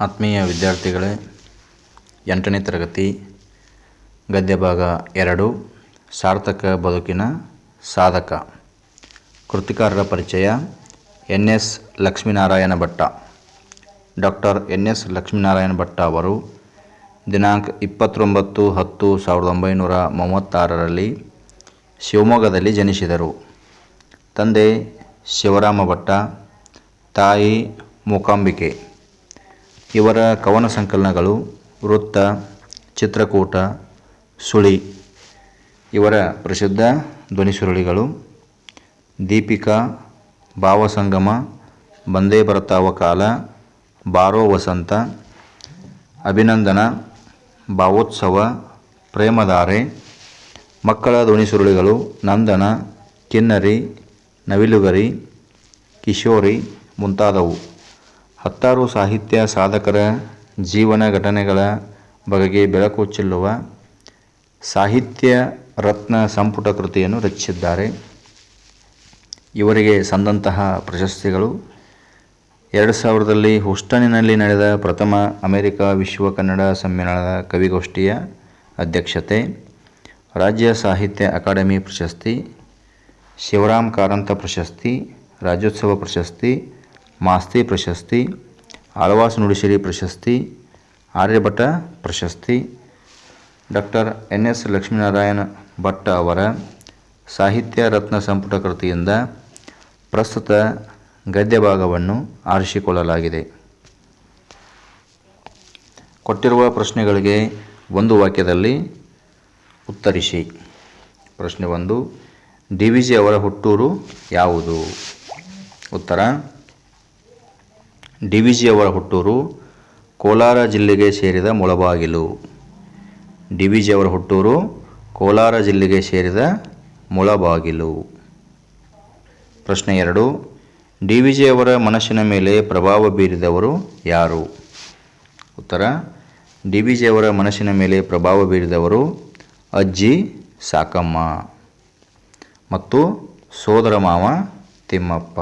ಆತ್ಮೀಯ ವಿದ್ಯಾರ್ಥಿಗಳೇ, ಎಂಟನೇ ತರಗತಿ ಗದ್ಯ ಭಾಗ ಎರಡು, ಸಾರ್ಥಕ ಬದುಕಿನ ಸಾಧಕ. ಕೃತಿಕಾರರ ಪರಿಚಯ, N S Lakshminarayana Bhatta. Doctor N S Lakshminarayana Bhatta ಅವರು ದಿನಾಂಕ ಇಪ್ಪತ್ತೊಂಬತ್ತು ಹತ್ತು ಸಾವಿರದ ಒಂಬೈನೂರ ಮೂವತ್ತಾರರಲ್ಲಿ ಶಿವಮೊಗ್ಗದಲ್ಲಿ ಜನಿಸಿದರು. ತಂದೆ ಶಿವರಾಮ ಭಟ್ಟ, ತಾಯಿ ಮೂಕಾಂಬಿಕೆ. ಇವರ ಕವನ ಸಂಕಲನಗಳು ವೃತ್ತ, ಚಿತ್ರಕೂಟ, ಸುಳಿ, ಇವರ ಪ್ರಸಿದ್ಧ ಧ್ವನಿಸುರುಳಿಗಳು ದೀಪಿಕಾ, ಭಾವಸಂಗಮ, ಬಂದೇ ಬರ್ತಾವ ಕಾಲ, ಬಾರೋ ವಸಂತ, ಅಭಿನಂದನ, ಭಾವೋತ್ಸವ, ಪ್ರೇಮಧಾರೆ, ಮಕ್ಕಳ ಧ್ವನಿಸುರುಳಿಗಳು ನಂದನ, ಕಿನ್ನರಿ, ನವಿಲುಗರಿ, ಕಿಶೋರಿ ಮುಂತಾದವು. ಹತ್ತಾರು ಸಾಹಿತ್ಯ ಸಾಧಕರ ಜೀವನ ಘಟನೆಗಳ ಬಗೆಗೆ ಬೆಳಕು ಚೆಲ್ಲುವ ಸಾಹಿತ್ಯ ರತ್ನ ಸಂಪುಟ ಕೃತಿಯನ್ನು ರಚಿಸಿದ್ದಾರೆ. ಇವರಿಗೆ ಸಂದಂತಹ ಪ್ರಶಸ್ತಿಗಳು. ಎರಡು ಸಾವಿರದಲ್ಲಿ ಹುಸ್ಟನಿನಲ್ಲಿ ನಡೆದ ಪ್ರಥಮ ಅಮೆರಿಕ ವಿಶ್ವ ಕನ್ನಡ ಸಮ್ಮೇಳನದ ಕವಿಗೋಷ್ಠಿಯ ಅಧ್ಯಕ್ಷತೆ, ರಾಜ್ಯ ಸಾಹಿತ್ಯ ಅಕಾಡೆಮಿ ಪ್ರಶಸ್ತಿ, ಶಿವರಾಮ್ ಕಾರಂತ ಪ್ರಶಸ್ತಿ, ರಾಜ್ಯೋತ್ಸವ ಪ್ರಶಸ್ತಿ ಮಾಸ್ತಿ ಪ್ರಶಸ್ತಿ ಆಳ್ವಾಸ್ ನುಡಿಶಿರಿ ಪ್ರಶಸ್ತಿ, ಆರ್ಯಭಟ ಪ್ರಶಸ್ತಿ, doctor N S Lakshminarayana Bhatta ಅವರ ಸಾಹಿತ್ಯ ರತ್ನ ಸಂಪುಟ ಕೃತಿಯಿಂದ ಪ್ರಸ್ತುತ ಗದ್ಯ ಭಾಗವನ್ನು ಆರಿಸಿಕೊಳ್ಳಲಾಗಿದೆ. ಕೊಟ್ಟಿರುವ ಪ್ರಶ್ನೆಗಳಿಗೆ ಒಂದು ವಾಕ್ಯದಲ್ಲಿ ಉತ್ತರಿಸಿ. ಪ್ರಶ್ನೆ ಒಂದು, ಡಿ ವಿ ಜಿ ಅವರ ಹುಟ್ಟೂರು ಯಾವುದು? ಉತ್ತರ ಡಿ ವಿ ಜಿ ಅವರ ಹುಟ್ಟೂರು ಕೋಲಾರ ಜಿಲ್ಲೆಗೆ ಸೇರಿದ ಮುಳಬಾಗಿಲು. ಡಿ ವಿ ಜಿ ಅವರ ಹುಟ್ಟೂರು, ಕೋಲಾರ ಜಿಲ್ಲೆಗೆ ಸೇರಿದ ಮುಳಬಾಗಿಲು. ಪ್ರಶ್ನೆ ಎರಡು. ಡಿ ವಿ ಜಿ ಅವರ ಮನಸ್ಸಿನ ಮೇಲೆ ಪ್ರಭಾವ ಬೀರಿದವರು ಯಾರು? ಉತ್ತರ. ಡಿ ವಿ ಜಿ ಅವರ ಮನಸ್ಸಿನ ಮೇಲೆ ಪ್ರಭಾವ ಬೀರಿದವರು ಅಜ್ಜಿ, ಸಾಕಮ್ಮ. ಮತ್ತು ಸೋದರ ಮಾವ, ತಿಮ್ಮಪ್ಪ.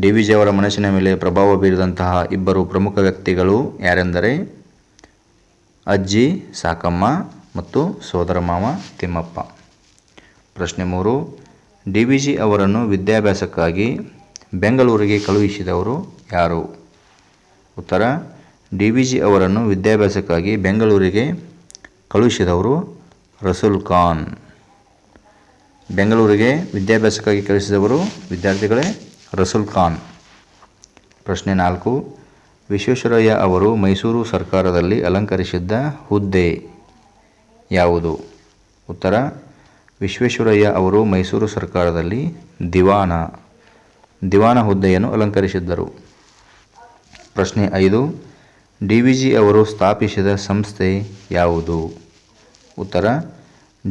ಡಿ ವಿ ಜಿ ಅವರ ಮನಸ್ಸಿನ ಮೇಲೆ ಪ್ರಭಾವ ಬೀರಿದಂತಹ ಇಬ್ಬರು ಪ್ರಮುಖ ವ್ಯಕ್ತಿಗಳು ಯಾರೆಂದರೆ ಅಜ್ಜಿ, ಸಾಕಮ್ಮ ಮತ್ತು ಸೋದರ ಮಾವ ತಿಮ್ಮಪ್ಪ. ಪ್ರಶ್ನೆ ಮೂರು, ಡಿ ವಿ ಜಿ ಅವರನ್ನು ವಿದ್ಯಾಭ್ಯಾಸಕ್ಕಾಗಿ ಬೆಂಗಳೂರಿಗೆ ಕಳುಹಿಸಿದವರು ಯಾರು? ಉತ್ತರ, ಡಿ ವಿ ಜಿ ಅವರನ್ನು ವಿದ್ಯಾಭ್ಯಾಸಕ್ಕಾಗಿ ಬೆಂಗಳೂರಿಗೆ ಕಳುಹಿಸಿದವರು ರಸೂಲ್ ಖಾನ್. ಬೆಂಗಳೂರಿಗೆ ವಿದ್ಯಾಭ್ಯಾಸಕ್ಕಾಗಿ ಕಳುಹಿಸಿದವರು ವಿದ್ಯಾರ್ಥಿಗಳೇ ರಸೂಲ್ ಖಾನ್. ಪ್ರಶ್ನೆ ನಾಲ್ಕು. ವಿಶ್ವೇಶ್ವರಯ್ಯ ಅವರು ಮೈಸೂರು ಸರ್ಕಾರದಲ್ಲಿ ಅಲಂಕರಿಸಿದ್ದ ಹುದ್ದೆ ಯಾವುದು? ಉತ್ತರ. ವಿಶ್ವೇಶ್ವರಯ್ಯ ಅವರು ಮೈಸೂರು ಸರ್ಕಾರದಲ್ಲಿ ದಿವಾನ ದಿವಾನ ಹುದ್ದೆಯನ್ನು ಅಲಂಕರಿಸಿದ್ದರು. ಪ್ರಶ್ನೆ ಐದು. ಡಿ ವಿ ಜಿ ಅವರು ಸ್ಥಾಪಿಸಿದ ಸಂಸ್ಥೆ ಯಾವುದು? ಉತ್ತರ.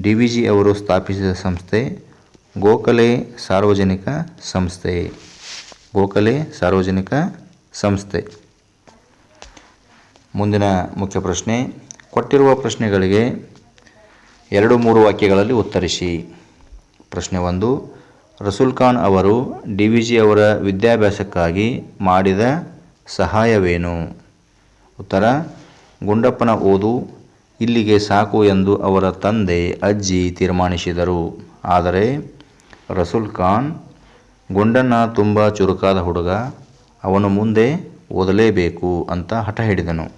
ಡಿ ವಿ ಜಿ ಅವರು ಸ್ಥಾಪಿಸಿದ ಸಂಸ್ಥೆ ಗೋಖಲೆ ಸಾರ್ವಜನಿಕ ಸಂಸ್ಥೆ. ಗೋಖಲೆ ಸಾರ್ವಜನಿಕ ಸಂಸ್ಥೆ. ಮುಂದಿನ ಮುಖ್ಯ ಪ್ರಶ್ನೆ, ಕೊಟ್ಟಿರುವ ಪ್ರಶ್ನೆಗಳಿಗೆ ಎರಡು ಮೂರು ವಾಕ್ಯಗಳಲ್ಲಿ ಉತ್ತರಿಸಿ. ಪ್ರಶ್ನೆ ಒಂದು, ರಸೂಲ್ ಖಾನ್ ಅವರು ಡಿ ವಿ ಜಿ ಅವರ ವಿದ್ಯಾಭ್ಯಾಸಕ್ಕಾಗಿ ಮಾಡಿದ ಸಹಾಯವೇನು? ಉತ್ತರ, ಗುಂಡಪ್ಪನ ಓದು, ಇಲ್ಲಿಗೆ ಸಾಕು ಎಂದು ಅವರ ತಂದೆ ಅಜ್ಜಿ ತೀರ್ಮಾನಿಸಿದರು. ಆದರೆ ರಸೂಲ್ ಖಾನ್ ಗುಂಡಣ್ಣ ತುಂಬ ಚುರುಕಾದ ಹುಡುಗ, ಅವನು ಮುಂದೆ ಓದಲೇಬೇಕು ಅಂತ ಹಠ ಹಿಡಿದನು.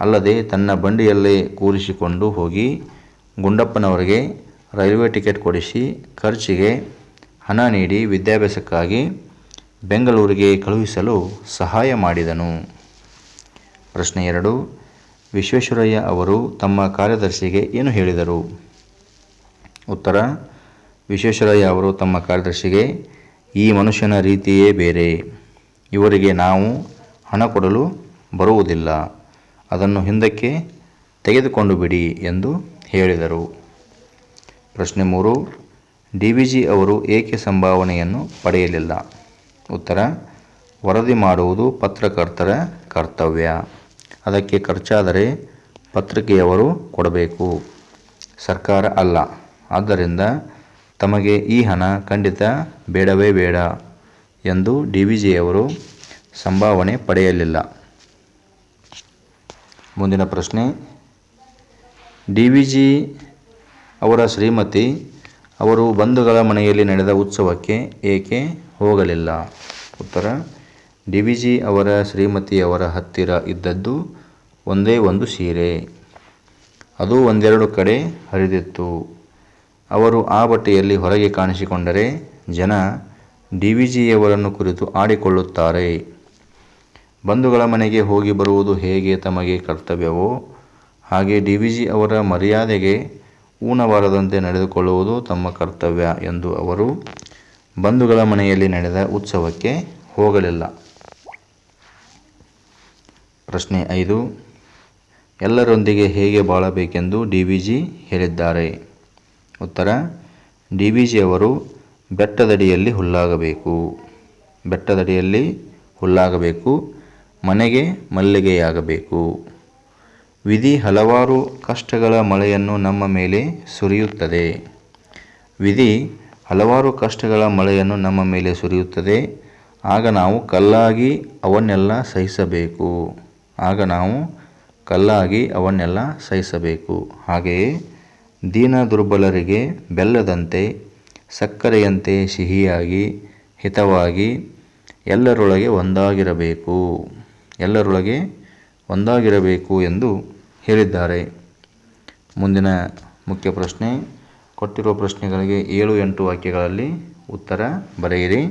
ಅಲ್ಲದೆ ತನ್ನ ಬಂಡಿಯಲ್ಲೇ ಕೂರಿಸಿಕೊಂಡು ಹೋಗಿ ಗುಂಡಪ್ಪನವರಿಗೆ ರೈಲ್ವೆ ಟಿಕೆಟ್ ಕೊಡಿಸಿ ಖರ್ಚಿಗೆ ಹಣ ನೀಡಿ ವಿದ್ಯಾಭ್ಯಾಸಕ್ಕಾಗಿ ಬೆಂಗಳೂರಿಗೆ ಕಳುಹಿಸಲು ಸಹಾಯ ಮಾಡಿದನು. ಪ್ರಶ್ನೆ ಎರಡು, ವಿಶ್ವೇಶ್ವರಯ್ಯ ಅವರು ತಮ್ಮ ಕಾರ್ಯದರ್ಶಿಗೆ ಏನು ಹೇಳಿದರು? ಉತ್ತರ ವಿಶ್ವೇಶ್ವರಯ್ಯ ಅವರು ತಮ್ಮ ಕಾರ್ಯದರ್ಶಿಗೆ, ಈ ಮನುಷ್ಯನ ರೀತಿಯೇ ಬೇರೆ. ಇವರಿಗೆ ನಾವು ಹಣ ಕೊಡಲು ಬರುವುದಿಲ್ಲ. ಅದನ್ನು ಹಿಂದಕ್ಕೆ ತೆಗೆದುಕೊಂಡು ಬಿಡಿ ಎಂದು ಹೇಳಿದರು. ಪ್ರಶ್ನೆ ಮೂರು, ಡಿ ವಿ ಜಿ ಅವರು ಏಕೆ ಸಂಭಾವನೆಯನ್ನು ಪಡೆಯಲಿಲ್ಲ? ಉತ್ತರ, ವರದಿ ಮಾಡುವುದು ಪತ್ರಕರ್ತರ ಕರ್ತವ್ಯ. ಅದಕ್ಕೆ ಖರ್ಚಾದರೆ ಪತ್ರಿಕೆಯವರು ಕೊಡಬೇಕು. ಸರ್ಕಾರ ಅಲ್ಲ. ಆದ್ದರಿಂದ ತಮಗೆ ಈ ಹಣ ಖಂಡಿತ ಬೇಡವೇ ಬೇಡ ಎಂದು ಡಿ ವಿ ಜಿಯವರು ಸಂಭಾವನೆ ಪಡೆಯಲಿಲ್ಲ. ಮುಂದಿನ ಪ್ರಶ್ನೆ. ಡಿ ವಿ ಜಿ ಅವರ ಶ್ರೀಮತಿ ಅವರು ಬಂಧುಗಳ ಮನೆಯಲ್ಲಿ ನಡೆದ ಉತ್ಸವಕ್ಕೆ ಏಕೆ ಹೋಗಲಿಲ್ಲ? ಉತ್ತರ, ಡಿ ವಿ ಜಿ ಅವರ ಶ್ರೀಮತಿಯವರ ಹತ್ತಿರ ಇದ್ದದ್ದು ಒಂದೇ ಒಂದು ಸೀರೆ. ಅದು ಒಂದೆರಡು ಕಡೆ ಹರಿದಿತ್ತು. ಅವರು ಆ ಬಟ್ಟೆಯಲ್ಲಿ ಹೊರಗೆ ಕಾಣಿಸಿಕೊಂಡರೆ ಜನ ಡಿ ವಿ ಜಿಯವರನ್ನು ಕುರಿತು ಆಡಿಕೊಳ್ಳುತ್ತಾರೆ. ಬಂಧುಗಳ ಮನೆಗೆ ಹೋಗಿ ಬರುವುದು ಹೇಗೆ ತಮಗೆ ಕರ್ತವ್ಯವೋ, ಹಾಗೆ ಡಿ ವಿ ಜಿ ಅವರ ಮರ್ಯಾದೆಗೆ ಊನಬಾರದಂತೆ ನಡೆದುಕೊಳ್ಳುವುದು ತಮ್ಮ ಕರ್ತವ್ಯ ಎಂದು ಅವರು ಬಂಧುಗಳ ಮನೆಯಲ್ಲಿ ನಡೆದ ಉತ್ಸವಕ್ಕೆ ಹೋಗಲಿಲ್ಲ. ಪ್ರಶ್ನೆ ಐದು, ಎಲ್ಲರೊಂದಿಗೆ ಹೇಗೆ ಬಾಳಬೇಕೆಂದು ಡಿ ವಿ ಜಿ ಹೇಳಿದ್ದಾರೆ. ಉತ್ತರ ಡಿ ವಿ ಜಿ ಅವರು ಬೆಟ್ಟದಡಿಯಲ್ಲಿ ಹುಲ್ಲಾಗಬೇಕು. ಬೆಟ್ಟದಡಿಯಲ್ಲಿ ಹುಲ್ಲಾಗಬೇಕು, ಮನೆಗೆ ಮಲ್ಲಿಗೆಯಾಗಬೇಕು. ವಿಧಿ ಹಲವಾರು ಕಷ್ಟಗಳ ಮಳೆಯನ್ನು ನಮ್ಮ ಮೇಲೆ ಸುರಿಯುತ್ತದೆ. ವಿಧಿ ಹಲವಾರು ಕಷ್ಟಗಳ ಮಳೆಯನ್ನು ನಮ್ಮ ಮೇಲೆ ಸುರಿಯುತ್ತದೆ. ಆಗ ನಾವು ಕಲ್ಲಾಗಿ ಅವನ್ನೆಲ್ಲ ಸಹಿಸಬೇಕು. ಆಗ ನಾವು ಕಲ್ಲಾಗಿ ಅವನ್ನೆಲ್ಲ ಸಹಿಸಬೇಕು. ಹಾಗೆಯೇ ದೀನ ದುರ್ಬಲರಿಗೆ ಬೆಲ್ಲದಂತೆ, ಸಕ್ಕರೆಯಂತೆ ಸಿಹಿಯಾಗಿ, ಹಿತವಾಗಿ ಎಲ್ಲರೊಳಗೆ ಒಂದಾಗಿರಬೇಕು ಎಲ್ಲರೊಳಗೆ ಒಂದಾಗಿರಬೇಕು ಎಂದು ಹೇಳಿದ್ದಾರೆ. ಮುಂದಿನ ಮುಖ್ಯ ಪ್ರಶ್ನೆ, ಕೊಟ್ಟಿರುವ ಪ್ರಶ್ನೆಗಳಿಗೆ ಏಳು ಎಂಟು ವಾಕ್ಯಗಳಲ್ಲಿ ಉತ್ತರ ಬರೆಯಿರಿ.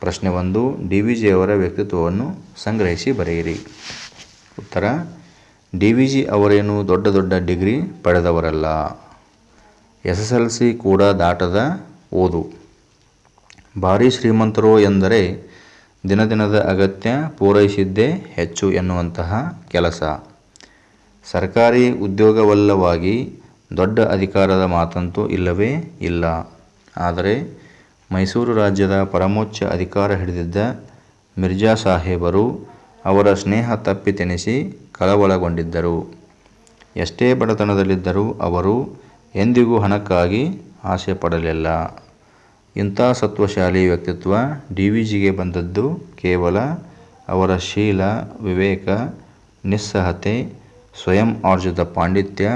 ಪ್ರಶ್ನೆ ಒಂದು, ಡಿ ವಿ ಜಿಯವರ ವ್ಯಕ್ತಿತ್ವವನ್ನು ಸಂಗ್ರಹಿಸಿ ಬರೆಯಿರಿ. ಉತ್ತರ ಡಿ ವಿ ಜಿ ಅವರೇನು ದೊಡ್ಡ ದೊಡ್ಡ ಡಿಗ್ರಿ ಪಡೆದವರಲ್ಲ. ಎಸ್ ಎಸ್ ಎಲ್ ಸಿ ಕೂಡ ದಾಟದ ಓದು. ಭಾರೀ ಶ್ರೀಮಂತರು ಎಂದರೆ ದಿನ ದಿನದ ಅಗತ್ಯ ಪೂರೈಸಿದ್ದೇ ಹೆಚ್ಚು ಎನ್ನುವಂತಹ ಕೆಲಸ. ಸರ್ಕಾರಿ ಉದ್ಯೋಗವಲ್ಲವಾಗಿ ದೊಡ್ಡ ಅಧಿಕಾರದ ಮಾತಂತೂ ಇಲ್ಲವೇ ಇಲ್ಲ. ಆದರೆ ಮೈಸೂರು ರಾಜ್ಯದ ಪರಮೋಚ್ಚ ಅಧಿಕಾರ ಹಿಡಿದಿದ್ದ ಮಿರ್ಜಾ ಸಾಹೇಬರು ಅವರ ಸ್ನೇಹ ತಪ್ಪಿತೆನಿಸಿ ಕಳವಳಗೊಂಡಿದ್ದರು. ಎಷ್ಟೇ ಬಡತನದಲ್ಲಿದ್ದರೂ ಅವರು ಎಂದಿಗೂ ಹಣಕ್ಕಾಗಿ ಆಸೆ ಪಡಲಿಲ್ಲ ಇಂಥ ಸತ್ವಶಾಲಿ ವ್ಯಕ್ತಿತ್ವ ಡಿ ವಿ ಜಿಗೆ ಬಂದದ್ದು ಕೇವಲ ಅವರ ಶೀಲ, ವಿವೇಕ, ನಿಸ್ಸಹತೆ, ಸ್ವಯಂ ಆರ್ಜಿತ ಪಾಂಡಿತ್ಯ,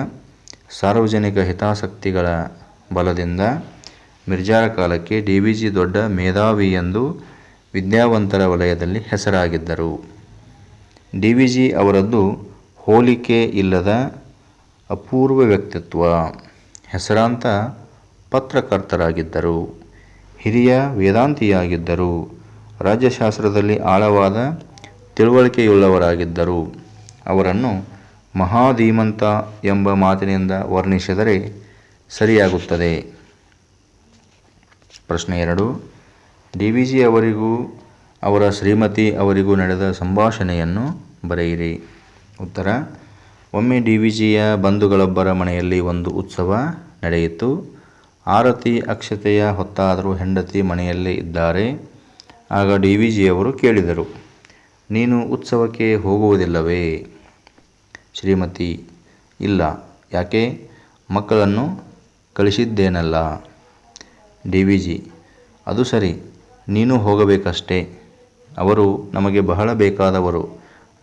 ಸಾರ್ವಜನಿಕ ಹಿತಾಸಕ್ತಿಗಳ ಬಲದಿಂದ ಮಿರ್ಜಾರ ಕಾಲಕ್ಕೆ ಡಿ ವಿ ಜಿ ದೊಡ್ಡ ಮೇಧಾವಿ ಎಂದು ವಿದ್ಯಾವಂತರ ವಲಯದಲ್ಲಿ ಹೆಸರಾಗಿದ್ದರು. ಡಿ ವಿ ಜಿ ಅವರದ್ದು ಹೋಲಿಕೆ ಇಲ್ಲದ ಅಪೂರ್ವ ವ್ಯಕ್ತಿತ್ವ. ಹೆಸರಾಂತ ಪತ್ರಕರ್ತರಾಗಿದ್ದರು. ಹಿರಿಯ ವೇದಾಂತಿಯಾಗಿದ್ದರು. ರಾಜ್ಯಶಾಸ್ತ್ರದಲ್ಲಿ ಆಳವಾದ ತಿಳುವಳಿಕೆಯುಳ್ಳವರಾಗಿದ್ದರು. ಅವರನ್ನು ಮಹಾಧೀಮಂತ ಎಂಬ ಮಾತಿನಿಂದ ವರ್ಣಿಸಿದರೆ ಸರಿಯಾಗುತ್ತದೆ. ಪ್ರಶ್ನೆ ಎರಡು. ಡಿ ವಿ ಜಿ ಅವರಿಗೂ ಅವರ ಶ್ರೀಮತಿ ಅವರಿಗೂ ನಡೆದ ಸಂಭಾಷಣೆಯನ್ನು ಬರೆಯಿರಿ. ಉತ್ತರ, ಒಮ್ಮೆ ಡಿ ವಿ ಜಿಯ ಬಂಧುಗಳೊಬ್ಬರ ಮನೆಯಲ್ಲಿ ಒಂದು ಉತ್ಸವ ನಡೆಯಿತು. ಆರತಿ ಅಕ್ಷತೆಯ ಹೊತ್ತಾದರೂ ಹೆಂಡತಿ ಮನೆಯಲ್ಲೇ ಇದ್ದಾರೆ. ಆಗ ಡಿ ವಿ ಜಿಯವರು ಕೇಳಿದರು, ನೀನು ಉತ್ಸವಕ್ಕೆ ಹೋಗುವುದಿಲ್ಲವೇ? ಶ್ರೀಮತಿ, ಇಲ್ಲ, ಯಾಕೆ? ಮಕ್ಕಳನ್ನು ಕಳಿಸಿದ್ದೇನಲ್ಲ? ಡಿ ವಿ ಜಿ, ಅದು ಸರಿ, ನೀನು ಹೋಗಬೇಕಷ್ಟೇ. ಅವರು ನಮಗೆ ಬಹಳ ಬೇಕಾದವರು.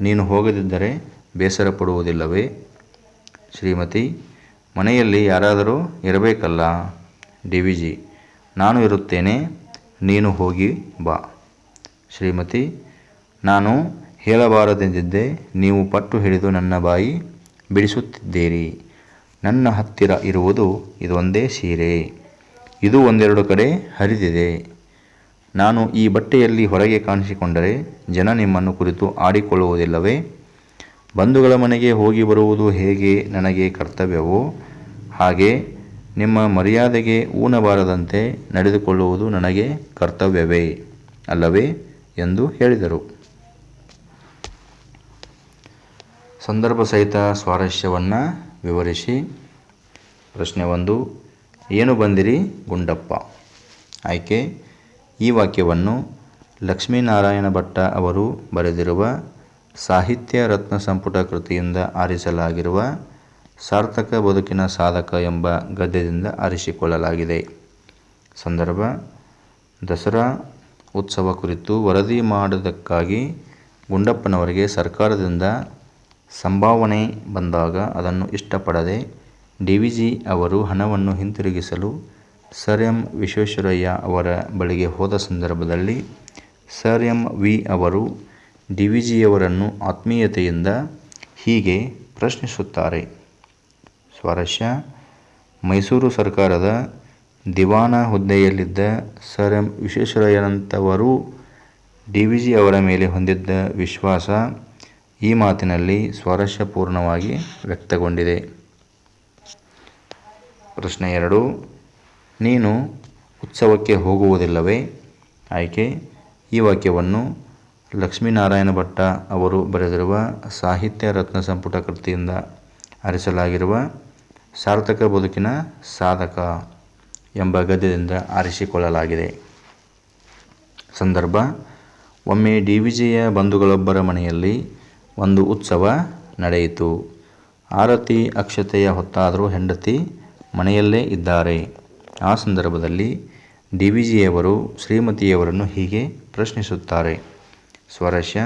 ನೀನು ಹೋಗದಿದ್ದರೆ ಬೇಸರ ಪಡುವುದಿಲ್ಲವೇ ಶ್ರೀಮತಿ, ಮನೆಯಲ್ಲಿ ಯಾರಾದರೂ ಇರಬೇಕಲ್ಲ? ಡಿ ವಿ ಜಿ, ನಾನು ಇರುತ್ತೇನೆ, ನೀನು ಹೋಗಿ ಬಾ. ಶ್ರೀಮತಿ, ನಾನು ಹೇಳಬಾರದೆಂದಿದ್ದೆ, ನೀವು ಪಟ್ಟು ಹಿಡಿದು ನನ್ನ ಬಾಯಿ ಬಿಡಿಸುತ್ತಿದ್ದೀರಿ. ನನ್ನ ಹತ್ತಿರ ಇರುವುದು ಇದೊಂದೇ ಸೀರೆ. ಇದು ಒಂದೆರಡು ಕಡೆ ಹರಿದಿದೆ. ನಾನು ಈ ಬಟ್ಟೆಯಲ್ಲಿ ಹೊರಗೆ ಕಾಣಿಸಿಕೊಂಡರೆ ಜನ ನಿಮ್ಮನ್ನು ಕುರಿತು ಆಡಿಕೊಳ್ಳುವುದಿಲ್ಲವೇ? ಬಂಧುಗಳ ಮನೆಗೆ ಹೋಗಿ ಬರುವುದು ಹೇಗೆ ನನಗೆ ಕರ್ತವ್ಯವೋ? ಹಾಗೆ ನಿಮ್ಮ ಮರ್ಯಾದೆಗೆ ಊನಬಾರದಂತೆ ನಡೆದುಕೊಳ್ಳುವುದು ನನಗೆ ಕರ್ತವ್ಯವೇ ಅಲ್ಲವೇ ಎಂದು ಹೇಳಿದರು. ಸಂದರ್ಭ ಸಹಿತ ಸ್ವಾರಸ್ಯವನ್ನು ವಿವರಿಸಿ. ಪ್ರಶ್ನೆ ಒಂದು, ಏನು ಬಂದಿರಿ ಗುಂಡಪ್ಪ? ಆಯ್ಕೆ ಈ ವಾಕ್ಯವನ್ನು ಲಕ್ಷ್ಮೀನಾರಾಯಣ ಭಟ್ಟ ಅವರು ಬರೆದಿರುವ ಸಾಹಿತ್ಯ ರತ್ನ ಸಂಪುಟ ಕೃತಿಯಿಂದ ಆರಿಸಲಾಗಿರುವ ಸಾರ್ಥಕ ಬದುಕಿನ ಸಾಧಕ ಎಂಬ ಗದ್ಯದಿಂದ ಆರಿಸಿಕೊಳ್ಳಲಾಗಿದೆ. ಸಂದರ್ಭ, ದಸರಾ ಉತ್ಸವ ಕುರಿತು ವರದಿ ಮಾಡುವುದಕ್ಕಾಗಿ ಗುಂಡಪ್ಪನವರಿಗೆ ಸರ್ಕಾರದಿಂದ ಸಂಭಾವನೆ ಬಂದಾಗ ಅದನ್ನು ಇಷ್ಟಪಡದೆ ಡಿ ವಿ ಜಿ ಅವರು ಹಣವನ್ನು ಹಿಂತಿರುಗಿಸಲು ಸರ್ ಎಂ ವಿಶ್ವೇಶ್ವರಯ್ಯ ಅವರ ಬಳಿಗೆ ಹೋದ ಸಂದರ್ಭದಲ್ಲಿ ಸರ್ ಎಂ ವಿ ಅವರು ಡಿ ವಿ ಜಿಯವರನ್ನು ಆತ್ಮೀಯತೆಯಿಂದ ಹೀಗೆ ಪ್ರಶ್ನಿಸುತ್ತಾರೆ. ಸ್ವಾರಸ್ಯ, ಮೈಸೂರು ಸರ್ಕಾರದ ದಿವಾನ ಹುದ್ದೆಯಲ್ಲಿದ್ದ ಸರ್ ಎಂ ವಿಶ್ವೇಶ್ವರಯ್ಯನಂಥವರು ಡಿ ವಿ ಜಿ ಅವರ ಮೇಲೆ ಹೊಂದಿದ್ದ ವಿಶ್ವಾಸ ಈ ಮಾತಿನಲ್ಲಿ ಸ್ವಾರಸ್ಯಪೂರ್ಣವಾಗಿ ವ್ಯಕ್ತಗೊಂಡಿದೆ. ಪ್ರಶ್ನೆ ಎರಡು ನೀನು ಉತ್ಸವಕ್ಕೆ ಹೋಗುವುದಿಲ್ಲವೇ? ಆಯ್ಕೆ, ಈ ವಾಕ್ಯವನ್ನು ಲಕ್ಷ್ಮೀನಾರಾಯಣ ಭಟ್ಟ ಅವರು ಬರೆದಿರುವ ಸಾಹಿತ್ಯ ರತ್ನ ಸಂಪುಟ ಕೃತಿಯಿಂದ ಆರಿಸಲಾಗಿರುವ ಸಾರ್ಥಕ ಬದುಕಿನ ಸಾಧಕ ಎಂಬ ಗದ್ಯದಿಂದ ಆರಿಸಿಕೊಳ್ಳಲಾಗಿದೆ. ಸಂದರ್ಭ, ಒಮ್ಮೆ ಡಿ. ವಿಜಿಯ ಬಂಧುಗಳೊಬ್ಬರ ಮನೆಯಲ್ಲಿ ಒಂದು ಉತ್ಸವ ನಡೆಯಿತು. ಆರತಿ ಅಕ್ಷತೆಯ ಹೊತ್ತಾದರೂ ಹೆಂಡತಿ ಮನೆಯಲ್ಲೇ ಇದ್ದಾರೆ. ಆ ಸಂದರ್ಭದಲ್ಲಿ ಡಿ ವಿ ಜಿಯವರು ಶ್ರೀಮತಿಯವರನ್ನು ಹೀಗೆ ಪ್ರಶ್ನಿಸುತ್ತಾರೆ. ಸ್ವರಸ್ಯ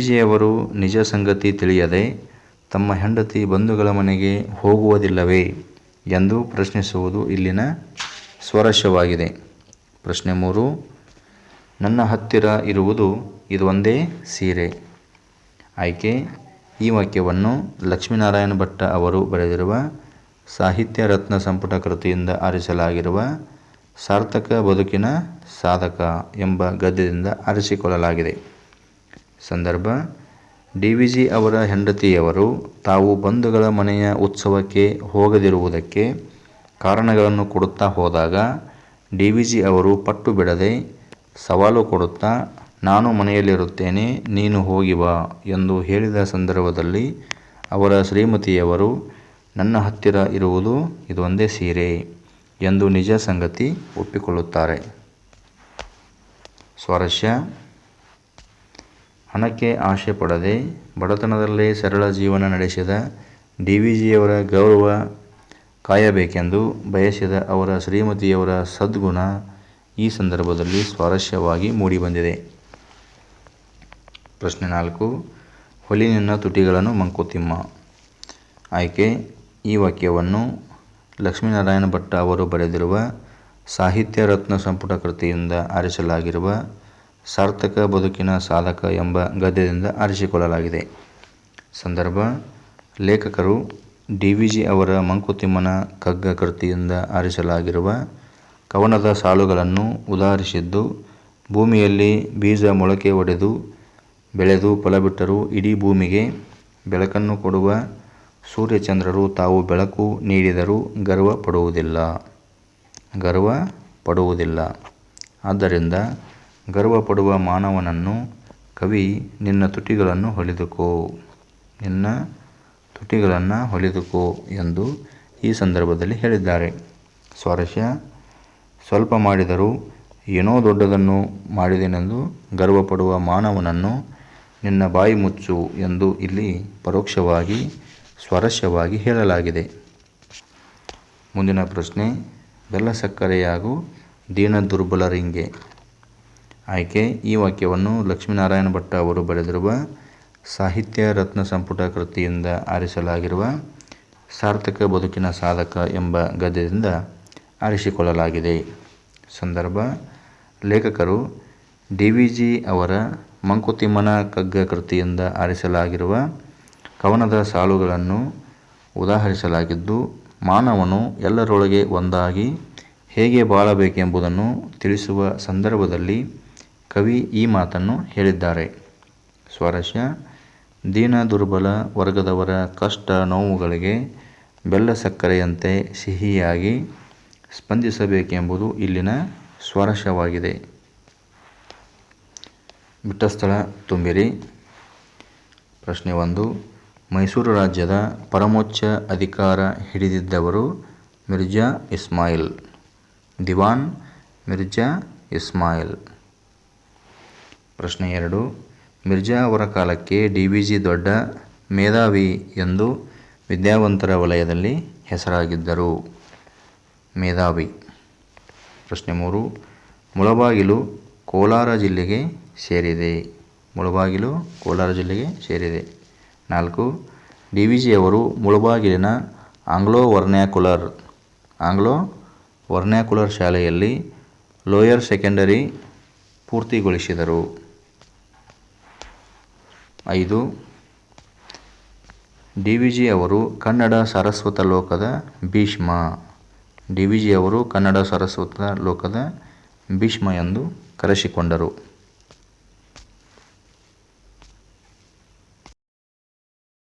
ಜಿಯವರು ನಿಜ ಸಂಗತಿ ತಿಳಿಯದೆ ತಮ್ಮ ಹೆಂಡತಿ ಬಂಧುಗಳ ಮನೆಗೆ ಹೋಗುವುದಿಲ್ಲವೇ ಎಂದು ಪ್ರಶ್ನಿಸುವುದು ಇಲ್ಲಿನ ಸ್ವರಸ್ಯವಾಗಿದೆ ಪ್ರಶ್ನೆ ಮೂರು, ನನ್ನ ಹತ್ತಿರ ಇರುವುದು ಇದೊಂದೇ ಸೀರೆ. ಆಯ್ಕೆ, ಈ ವಾಕ್ಯವನ್ನು ಲಕ್ಷ್ಮೀನಾರಾಯಣ ಭಟ್ಟ ಅವರು ಬರೆದಿರುವ ಸಾಹಿತ್ಯ ರತ್ನ ಸಂಪುಟ ಕೃತಿಯಿಂದ ಆರಿಸಲಾಗಿರುವ ಸಾರ್ಥಕ ಬದುಕಿನ ಸಾಧಕ ಎಂಬ ಗದ್ಯದಿಂದ ಆರಿಸಿಕೊಳ್ಳಲಾಗಿದೆ. ಸಂದರ್ಭ, ಡಿ ವಿ ಜಿ ಅವರ ಹೆಂಡತಿಯವರು ತಾವು ಬಂಧುಗಳ ಮನೆಯ ಉತ್ಸವಕ್ಕೆ ಹೋಗದಿರುವುದಕ್ಕೆ ಕಾರಣಗಳನ್ನು ಕೊಡುತ್ತಾ ಹೋದಾಗ ಡಿ ವಿ ಜಿ ಅವರು ಪಟ್ಟು ಬಿಡದೆ ಸವಾಲು ಕೊಡುತ್ತಾ, ನಾನು ಮನೆಯಲ್ಲಿರುತ್ತೇನೆ, ನೀನು ಹೋಗಿ ಬಾ ಎಂದು ಹೇಳಿದ ಸಂದರ್ಭದಲ್ಲಿ ಅವರ ಶ್ರೀಮತಿಯವರು ನನ್ನ ಹತ್ತಿರ ಇರುವುದು ಇದೊಂದೇ ಸೀರೆ ಎಂದು ನಿಜ ಸಂಗತಿ ಒಪ್ಪಿಕೊಳ್ಳುತ್ತಾರೆ. ಸ್ವಾರಸ್ಯ. ಹಣಕ್ಕೆ ಆಶೆ ಪಡದೆ ಬಡತನದಲ್ಲೇ ಸರಳ ಜೀವನ ನಡೆಸಿದ ಡಿ ವಿ ಜಿಯವರ ಗೌರವ ಕಾಯಬೇಕೆಂದು ಬಯಸಿದ ಅವರ ಶ್ರೀಮತಿಯವರ ಸದ್ಗುಣ ಈ ಸಂದರ್ಭದಲ್ಲಿ ಸ್ವಾರಸ್ಯವಾಗಿ ಮೂಡಿಬಂದಿದೆ. ಪ್ರಶ್ನೆ ನಾಲ್ಕು. ಹೊಲಿನಿನ್ನ ತುಟಿಗಳನ್ನು ಮಂಕುತಿಮ್ಮ. ಆಯ್ಕೆ. ಈ ವಾಕ್ಯವನ್ನು ಲಕ್ಷ್ಮೀನಾರಾಯಣ ಭಟ್ಟ ಅವರು ಬರೆದಿರುವ ಸಾಹಿತ್ಯ ರತ್ನ ಸಂಪುಟ ಕೃತಿಯಿಂದ ಆರಿಸಲಾಗಿರುವ ಸಾರ್ಥಕ ಬದುಕಿನ ಸಾಧಕ ಎಂಬ ಗದ್ಯದಿಂದ ಆರಿಸಿಕೊಳ್ಳಲಾಗಿದೆ. ಸಂದರ್ಭ, ಲೇಖಕರು ಡಿ ವಿ ಜಿ ಅವರ ಮಂಕುತಿಮ್ಮನ ಕಗ್ಗ ಕೃತಿಯಿಂದ ಆರಿಸಲಾಗಿರುವ ಕವನದ ಸಾಲುಗಳನ್ನು ಉದಾಹರಿಸಿದ್ದು, ಭೂಮಿಯಲ್ಲಿ ಬೀಜ ಮೊಳಕೆ ಒಡೆದು ಬೆಳೆದು ಫಲ ಬಿಟ್ಟರೂ ಇಡೀ ಭೂಮಿಗೆ ಬೆಳಕನ್ನು ಕೊಡುವ ಸೂರ್ಯಚಂದ್ರರು ತಾವು ಬೆಳಕು ನೀಡಿದರೂ ಗರ್ವ ಪಡುವುದಿಲ್ಲ ಗರ್ವ ಪಡುವುದಿಲ್ಲ ಆದ್ದರಿಂದ ಗರ್ವ ಪಡುವ ಮಾನವನನ್ನು ಕವಿ, ನಿನ್ನ ತುಟಿಗಳನ್ನು ಹೊಲಿದುಕೋ. ನಿನ್ನ ತುಟಿಗಳನ್ನು ಹೊಲಿದುಕೋ ಎಂದು ಈ ಸಂದರ್ಭದಲ್ಲಿ ಹೇಳಿದ್ದಾರೆ. ಸ್ವಾರಸ್ಯ, ಸ್ವಲ್ಪ ಮಾಡಿದರೂ ಏನೋ ದೊಡ್ಡದನ್ನು ಮಾಡಿದೆನೆಂದು ಗರ್ವಪಡುವ ಮಾನವನನ್ನು ನಿನ್ನ ಬಾಯಿ ಮುಚ್ಚು ಎಂದು ಇಲ್ಲಿ ಪರೋಕ್ಷವಾಗಿ ಸ್ವಾರಸ್ಯವಾಗಿ ಹೇಳಲಾಗಿದೆ. ಮುಂದಿನ ಪ್ರಶ್ನೆ, ಬೆಲ್ಲ ಸಕ್ಕರೆ ಹಾಗೂ ದೀನ ದುರ್ಬಲರಿಂಗೆ ಆಯ್ಕೆ, ಈ ವಾಕ್ಯವನ್ನು ಲಕ್ಷ್ಮೀನಾರಾಯಣ ಭಟ್ಟ ಅವರು ಬರೆದಿರುವ ಸಾಹಿತ್ಯ ರತ್ನ ಸಂಪುಟ ಕೃತಿಯಿಂದ ಆರಿಸಲಾಗಿರುವ ಸಾರ್ಥಕ ಬದುಕಿನ ಸಾಧಕ ಎಂಬ ಗದ್ಯದಿಂದ ಆರಿಸಿಕೊಳ್ಳಲಾಗಿದೆ. ಸಂದರ್ಭ, ಲೇಖಕರು ಡಿ ವಿ ಜಿ ಅವರ ಮಂಕುತಿಮ್ಮನ ಕಗ್ಗ ಕೃತಿಯಿಂದ ಆರಿಸಲಾಗಿರುವ ಕವನದ ಸಾಲುಗಳನ್ನು ಉದಾಹರಿಸಲಾಗಿದ್ದು, ಮಾನವನು ಎಲ್ಲರೊಳಗೆ ಒಂದಾಗಿ ಹೇಗೆ ಬಾಳಬೇಕೆಂಬುದನ್ನು ತಿಳಿಸುವ ಸಂದರ್ಭದಲ್ಲಿ ಕವಿ ಈ ಮಾತನ್ನು ಹೇಳಿದ್ದಾರೆ. ಸ್ವಾರಸ್ಯ, ದೀನ ದುರ್ಬಲ ವರ್ಗದವರ ಕಷ್ಟ ನೋವುಗಳಿಗೆ ಬೆಲ್ಲ ಸಕ್ಕರೆಯಂತೆ ಸಿಹಿಯಾಗಿ ಸ್ಪಂದಿಸಬೇಕೆಂಬುದು ಇಲ್ಲಿನ ಸ್ವಾರಸ್ಯವಾಗಿದೆ. ಬಿಟ್ಟ ಸ್ಥಳ ತುಂಬಿರಿ. ಪ್ರಶ್ನೆ ಒಂದು ಮೈಸೂರು ರಾಜ್ಯದ ಪರಮೋಚ್ಚ ಅಧಿಕಾರ ಹಿಡಿದಿದ್ದವರು ಮಿರ್ಜಾ ಇಸ್ಮಾಯಿಲ್. ದಿವಾನ್ ಮಿರ್ಜಾ ಇಸ್ಮಾಯಿಲ್. ಪ್ರಶ್ನೆ ಎರಡು. ಮಿರ್ಜಾ ಅವರ ಕಾಲಕ್ಕೆ ಡಿ ವಿ ಜಿ ದೊಡ್ಡ ಮೇಧಾವಿ ಎಂದು ವಿದ್ಯಾವಂತರ ವಲಯದಲ್ಲಿ ಹೆಸರಾಗಿದ್ದರು. ಮೇಧಾವಿ. ಪ್ರಶ್ನೆ ಮೂರು. ಮುಳಬಾಗಿಲು ಕೋಲಾರ ಜಿಲ್ಲೆಗೆ ಸೇರಿದೆ. ಮುಳಬಾಗಿಲು ಕೋಲಾರ ಜಿಲ್ಲೆಗೆ ಸೇರಿದೆ. ನಾಲ್ಕು, ಡಿ ವಿ ಜಿಯವರು ಮುಳಬಾಗಿಲಿನ ಆಂಗ್ಲೋ ವರ್ನ್ಯಾಕುಲರ್ ಆಂಗ್ಲೋ ವರ್ನ್ಯಾಕುಲರ್ ಶಾಲೆಯಲ್ಲಿ ಲೋಯರ್ ಸೆಕೆಂಡರಿ ಪೂರ್ತಿಗೊಳಿಸಿದರು. ಐದು, ಡಿ ವಿ ಜಿ ಅವರು ಕನ್ನಡ ಸರಸ್ವತ ಲೋಕದ ಭೀಷ್ಮ, ಡಿ ವಿ ಜಿ ಅವರು ಕನ್ನಡ ಸರಸ್ವತ ಲೋಕದ ಭೀಷ್ಮ ಎಂದು ಕರೆಸಿಕೊಂಡರು.